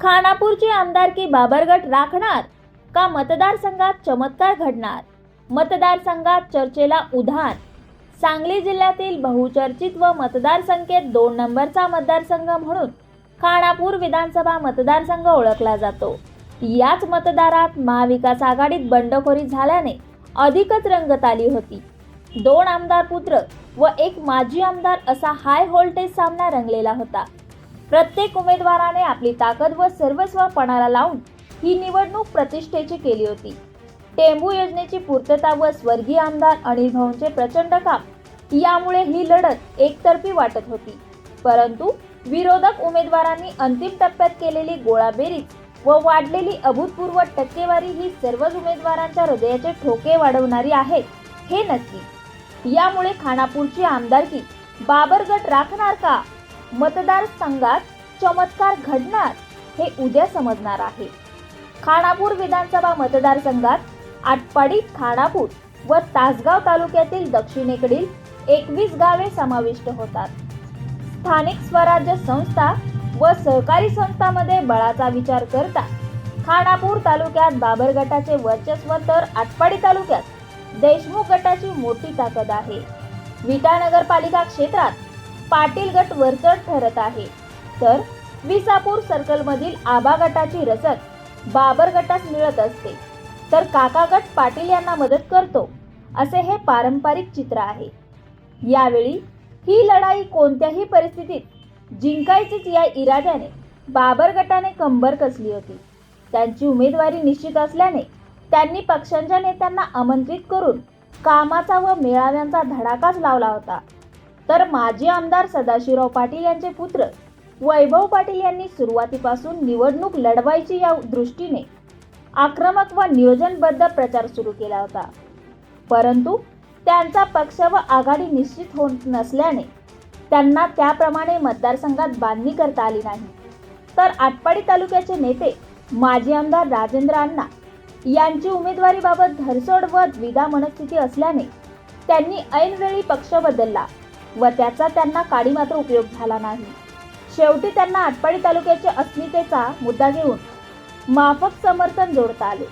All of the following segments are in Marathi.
खानापूरची आमदारकी बाबरगट राखणार का मतदारसंघात चमत्कार घडणार? मतदारसंघात चर्चेला उधाण. सांगली जिल्ह्यातील बहुचर्चित व मतदारसंख्येत दोन नंबरचा मतदारसंघ म्हणून खानापूर विधानसभा मतदारसंघ ओळखला जातो. याच मतदारात महाविकास आघाडीत बंडखोरी झाल्याने अधिकच रंगत आली होती. दोन आमदार पुत्र व एक माजी आमदार असा हाय व्होल्टेज सामना रंगलेला होता. प्रत्येक उमेदवाराने आपली ताकद व सर्वस्व पणाला लावून ही निवडणूक प्रतिष्ठेची केली होती. टेंबू योजनेची पूर्तता व स्वर्गीय आमदार अनिल भाऊंचे प्रचंड काम यामुळे ही लढत एकतर्फी वाटत होती. परंतु विरोधक उमेदवारांनी अंतिम टप्प्यात केलेली गोळाबेरीज व वाढलेली अभूतपूर्व टक्केवारी ही सर्वच उमेदवारांच्या हृदयाचे ठोके वाढवणारी आहेत हे नक्की. यामुळे खानापूरची आमदारकी बाबरगट राखणार का? मतदारसंघात चमत्कार घडणार हे उद्या समजणार आहे. खानापूर विधानसभा मतदारसंघात आटपाडी खानापूर व तासगाव तालुक्यातील दक्षिणेकडील एकवीस गावे समाविष्ट होतात. स्थानिक स्वराज्य संस्था व सहकारी संस्थांमध्ये बळाचा विचार करता खानापूर तालुक्यात बाबर गटाचे वर्चस्व तर आटपाडी तालुक्यात देशमुख गटाची मोठी ताकद आहे. विटा नगरपालिका क्षेत्रात पाटील गट वरचढ ठरत आहे. तर विसापूर सर्कलमधील आबा गटाची रसद बाबर गटास मिळत असते. तर काका गट पाटील यांना मदत करतो असे हे पारंपरिक चित्र आहे. यावेळी ही लढाई कोणत्याही परिस्थितीत जिंकायचीच या इराद्याने बाबर गटाने कंबर कसली होती. त्यांची उमेदवारी निश्चित असल्याने त्यांनी पक्षांच्या नेत्यांना आमंत्रित करून कामाचा व मेळाव्यांचा धडाकाच लावला होता. तर माजी आमदार सदाशिवराव पाटील यांचे पुत्र वैभव पाटील यांनी सुरुवातीपासून निवडणूक लढवायची या दृष्टीने आक्रमक व नियोजनबद्ध प्रचार सुरू केला होता. परंतु त्यांचा पक्ष व आघाडी निश्चित होत नसल्याने त्यांना त्याप्रमाणे मतदारसंघात बांधणी करता आली नाही. तर आटपाडी तालुक्याचे नेते माजी आमदार राजेंद्र अण्णा यांची उमेदवारीबाबत धरसोड व द्विधा मनस्थिती असल्याने त्यांनी ऐनवेळी पक्ष बदलला. व त्याचा त्यांना काडी मात्र उपयोग झाला नाही. शेवटी त्यांना आटपाडी तालुक्याच्या अस्मितेचा मुद्दा घेऊन माफक समर्थन जोडता आले.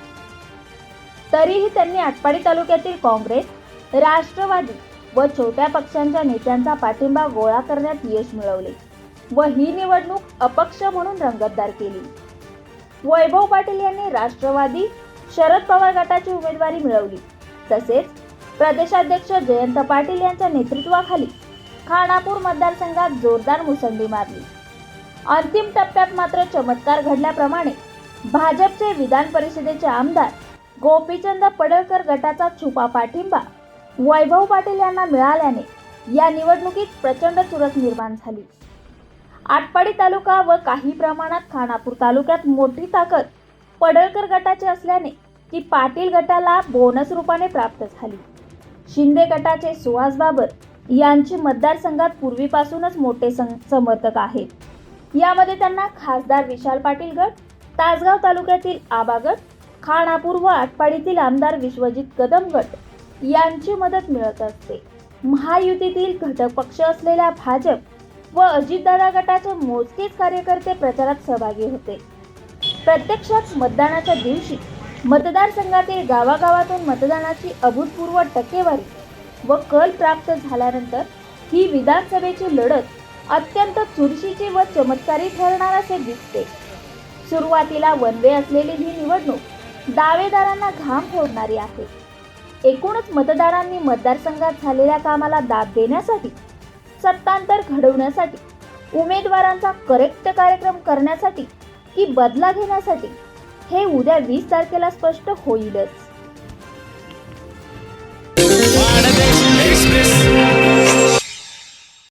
तरीही त्यांनी आटपाडी तालुक्यातील काँग्रेस राष्ट्रवादी व छोट्या पक्षांच्या नेत्यांचा पाठिंबा गोळा करण्यात यश मिळवले व ही निवडणूक अपक्ष म्हणून रंगतदार केली. वैभव पाटील यांनी राष्ट्रवादी शरद पवार गटाची उमेदवारी मिळवली. तसेच प्रदेशाध्यक्ष जयंत पाटील यांच्या नेतृत्वाखाली खानापूर मतदारसंघात जोरदार मुसंडी मारली. अंतिम टप्प्यात मात्र चमत्कार घडल्याप्रमाणे भाजपचे विधान परिषदेचे आमदार गोपीचंद पडळकर गटाचा छुपा पाठिंबा वैभव पाटील यांना मिळाल्याने या निवडणुकीत प्रचंड चुरस निर्माण झाली. आटपाडी तालुका व काही प्रमाणात खानापूर तालुक्यात मोठी ताकद पडळकर गटाची असल्याने ती पाटील गटाला बोनस रूपाने प्राप्त झाली. शिंदे गटाचे सुहास बाबर यांची मतदारसंघात पूर्वीपासूनच मोठे सं- समर्थक आहेत. यामध्ये त्यांना खासदार विशाल पाटील गट तासगाव तालुक्यातील आबा गट खानापूर व आटपाडीतील आमदार विश्वजित कदम गट यांची मदत मिळत असते. महायुतीतील घटक पक्ष असलेल्या भाजप व अजितदादा गटाचे मोजकेच कार्यकर्ते प्रचारात सहभागी होते. प्रत्यक्षात मतदानाच्या दिवशी मतदारसंघातील गावागावातून मतदानाची अभूतपूर्व टक्केवारी व कल प्राप्त झाल्यानंतर ही विधानसभेची लढत अत्यंत चुरशीची व चमत्कारी ठरणार असे दिसते. सुरुवातीला वनवे असलेली ही निवडणूक दावेदारांना घाम फोडणारी आहे. एकूणच मतदारांनी मतदारसंघात झालेल्या कामाला दाद देण्यासाठी सत्तांतर घडवण्यासाठी उमेदवारांचा करेक्ट कार्यक्रम करण्यासाठी की बदला घेण्यासाठी हे उद्या वीस तारखेला स्पष्ट होईलच.